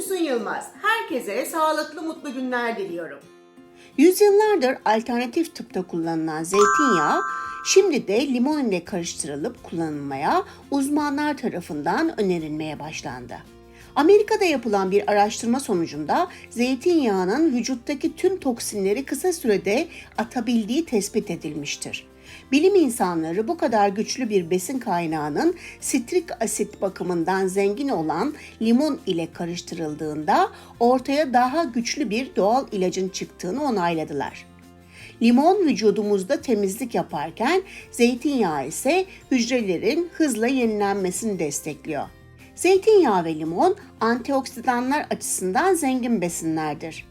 Füsun Yılmaz. Herkese sağlıklı mutlu günler diliyorum. Yüzyıllardır alternatif tıpta kullanılan zeytinyağı şimdi de limon ile karıştırılıp kullanılmaya uzmanlar tarafından önerilmeye başlandı. Amerika'da yapılan bir araştırma sonucunda zeytinyağının vücuttaki tüm toksinleri kısa sürede atabildiği tespit edilmiştir. Bilim insanları bu kadar güçlü bir besin kaynağının sitrik asit bakımından zengin olan limon ile karıştırıldığında ortaya daha güçlü bir doğal ilacın çıktığını onayladılar. Limon vücudumuzda temizlik yaparken zeytinyağı ise hücrelerin hızla yenilenmesini destekliyor. Zeytinyağı ve limon antioksidanlar açısından zengin besinlerdir.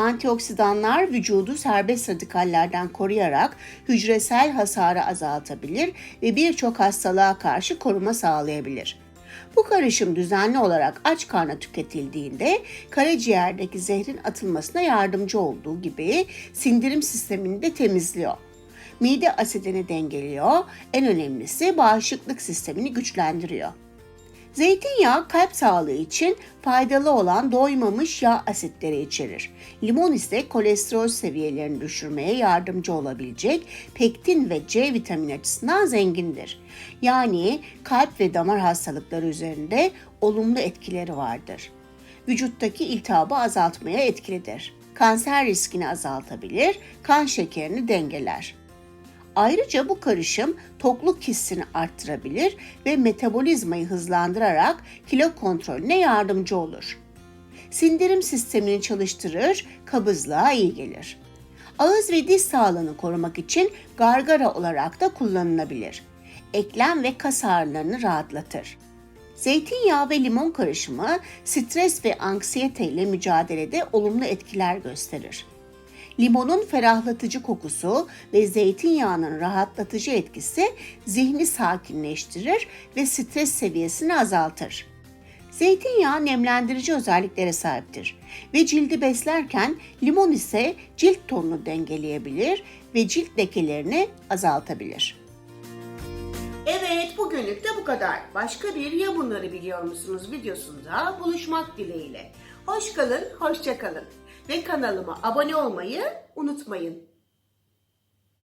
Antioksidanlar vücudu serbest radikallerden koruyarak hücresel hasarı azaltabilir ve birçok hastalığa karşı koruma sağlayabilir. Bu karışım düzenli olarak aç karna tüketildiğinde karaciğerdeki zehrin atılmasına yardımcı olduğu gibi sindirim sistemini de temizliyor. Mide asidini dengeliyor, en önemlisi bağışıklık sistemini güçlendiriyor. Zeytinyağı kalp sağlığı için faydalı olan doymamış yağ asitleri içerir. Limon ise kolesterol seviyelerini düşürmeye yardımcı olabilecek pektin ve C vitamini açısından zengindir. Yani kalp ve damar hastalıkları üzerinde olumlu etkileri vardır. Vücuttaki iltihabı azaltmaya etkilidir. Kanser riskini azaltabilir, kan şekerini dengeler. Ayrıca bu karışım tokluk hissini arttırabilir ve metabolizmayı hızlandırarak kilo kontrolüne yardımcı olur. Sindirim sistemini çalıştırır, kabızlığa iyi gelir. Ağız ve diş sağlığını korumak için gargara olarak da kullanılabilir. Eklem ve kas ağrılarını rahatlatır. Zeytinyağı ve limon karışımı stres ve anksiyete ile mücadelede olumlu etkiler gösterir. Limonun ferahlatıcı kokusu ve zeytinyağının rahatlatıcı etkisi zihni sakinleştirir ve stres seviyesini azaltır. Zeytinyağı nemlendirici özelliklere sahiptir ve cildi beslerken limon ise cilt tonunu dengeleyebilir ve cilt lekelerini azaltabilir. Evet bugünlük de bu kadar. Başka bir ya bunları biliyor musunuz videosunda buluşmak dileğiyle. Hoş kalın, hoşça kalın. Ve kanalıma abone olmayı unutmayın.